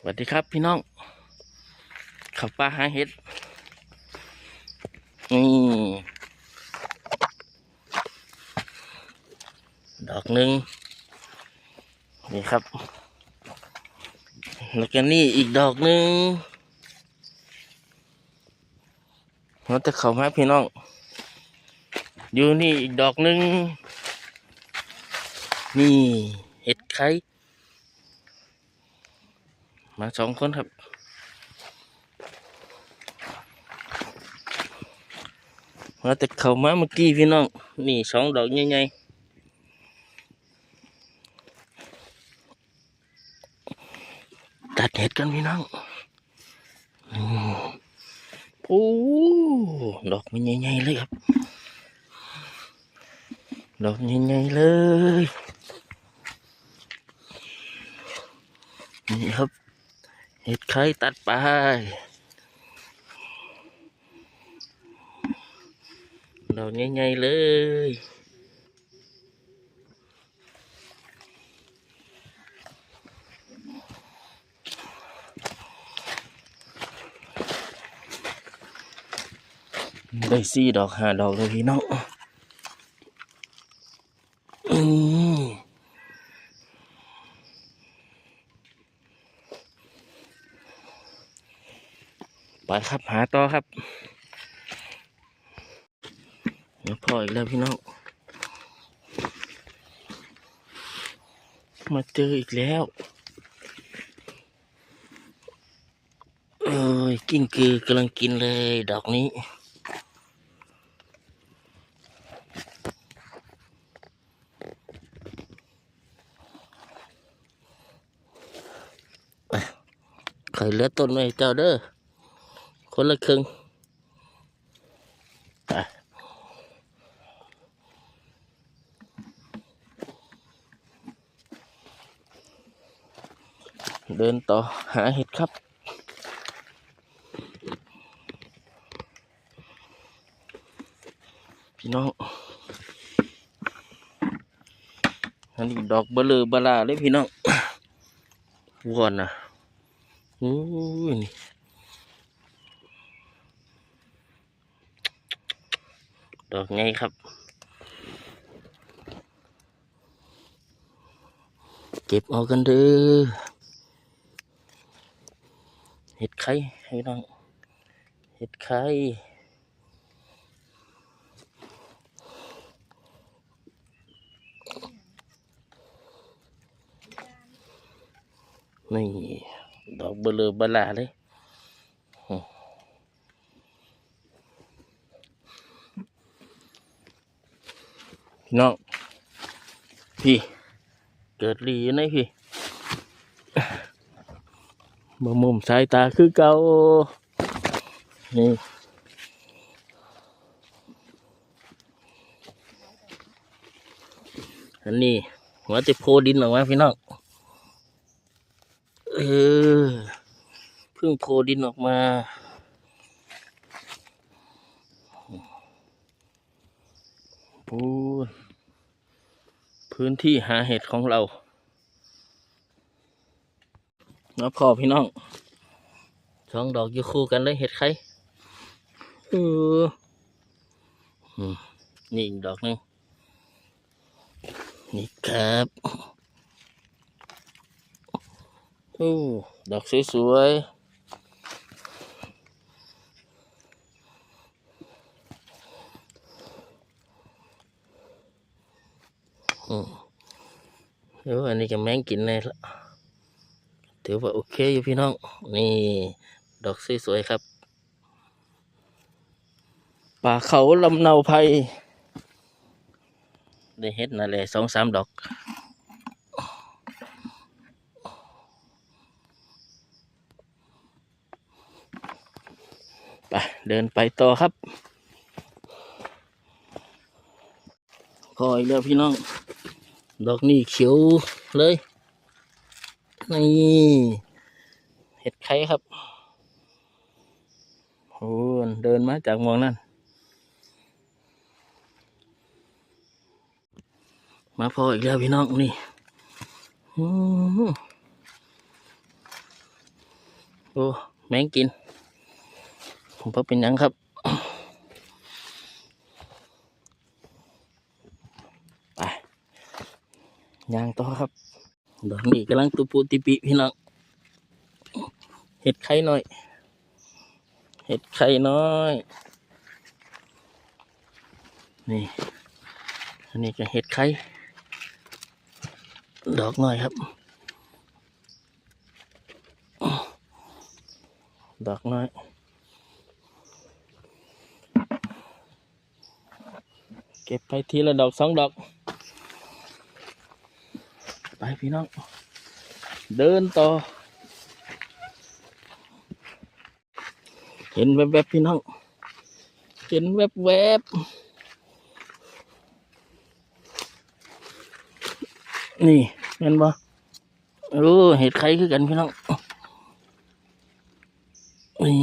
สวัสดีครับพี่น้อง ขับปลาหาเห็ด นี่ ดอกหนึ่งนี่ครับ แล้วก็นี่อีกดอกหนึ่งเราจะเข้ามาพี่น้อง อยู่นี่อีกดอกหนึ่งนี่เห็ดไข่ มาสองคนครับมาแต่เข้ามาเมื่อกี้พี่น้อง นี่สองดอกใหญ่ๆตัดเห็ดกันพี่น้องอืมโอ้ดอกมันใหญ่ๆเลยครับ ดอกใหญ่ๆเลย นี่ครับ เห็ดไข่ตัดไปดอกใหญ่ๆเลยได้สี่ดอกห้าดอกเลยพี่น้องอืม ไปครับหาต่อครับเดี๋ยวพออีกแล้วพี่น้อง มาเจออีกแล้ว เอ้ยกิ้งกือกำลังกินเลยดอกนี้ไข่เลือต้นไว้เจ้าเด้อ คนละครึ่งไปเดินต่อหาเห็ดครับ พี่น้องอันนี้ดอกเบลอบลาเลยพี่น้องวอนนะอู้นี่ ดอกไงครับ เก็บเอากันเด้อเห็ดไข่ให้น้องเห็ดไข่นี่ดอกเบลอบลาเลย พี่น้อง พี่ เกิดรีอยู่ไหนพี่บ่มุมสายตาคือเก่านี่อันนี้หัวจะโพดินออกมาพี่น้อง เออ เพิ่งโพดินออกมา พูนพื้นที่หาเห็ดของเราแล้วพอพี่น้องสองดอกอยู่คู่กันเลยเห็ดไข่เออนี่อีกดอกหนึงนี่ครับโอ้ดอกสวยๆ อืมเดี๋ยวอันนี้จะแมงกินในละถือว่าโอเคอยู่พี่น้อง นี่ ดอกสวยๆครับ ป่าเขาลำเนาไพรได้เห็ดนั่นแหละสองสามดอกไปเดินไปต่อครับพออีกแล้วพี่น้อง ดอกนี่เขียวเลย นี่เห็ดไข่ครับโอ้เดินมาจากเมองนั่น มาพออีกแล้วพี่น้องนี่โอ้แมงกิน ผมก็เป็นยังครับ ไป ย่างต่อครับดอกนี้กำลังตุปูติปิพี่น้องเห็ดไข่น้อย เห็ดไข่น้อย นี่ อันนี้ก็เห็ดไข่ ดอกน้อยครับ ดอกน้อย เก็บไปทีละดอกสองดอก พี่น้อง เดินต่อ เห็นแวบๆพี่น้อง เห็นแวบๆนี่เห็นบ่รู้เห็ดใครคือกันพี่น้องนี่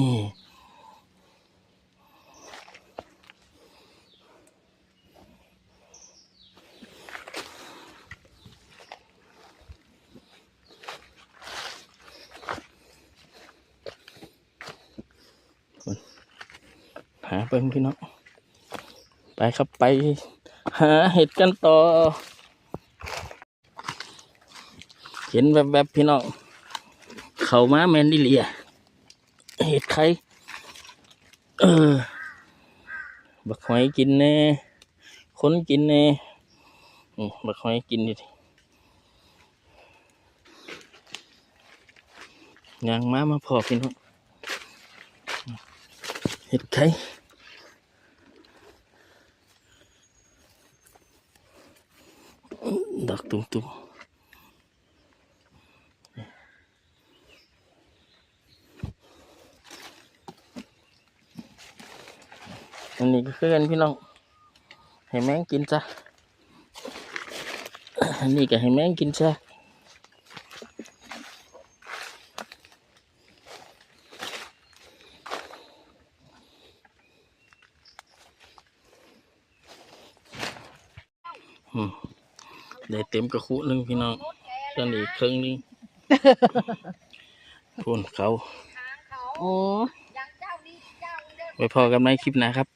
หาเบิ่งพี่น้องไปครับไป หาเห็ดกันต่อ เห็นแวบๆพี่น้องเขามาแมนดิเลียเห็ดไข่เออบักหอยกินแน่คนกินแน่บักหอยกินดิยางมามาพอพี่น้องเห็ดไข่ ดอกตุ้มๆอันนี้ก็คือกันพี่น้อง ให้แมงกินจ้ะอันนี้ก็ให้แมงกินจ้ะอืม ได้เต็มกระคุหนึ่งพี่น้องตอนนี้ครึ่งหนึงพูนเขา โอ้ ไว้พอกันไหมคลิปหน้าครับ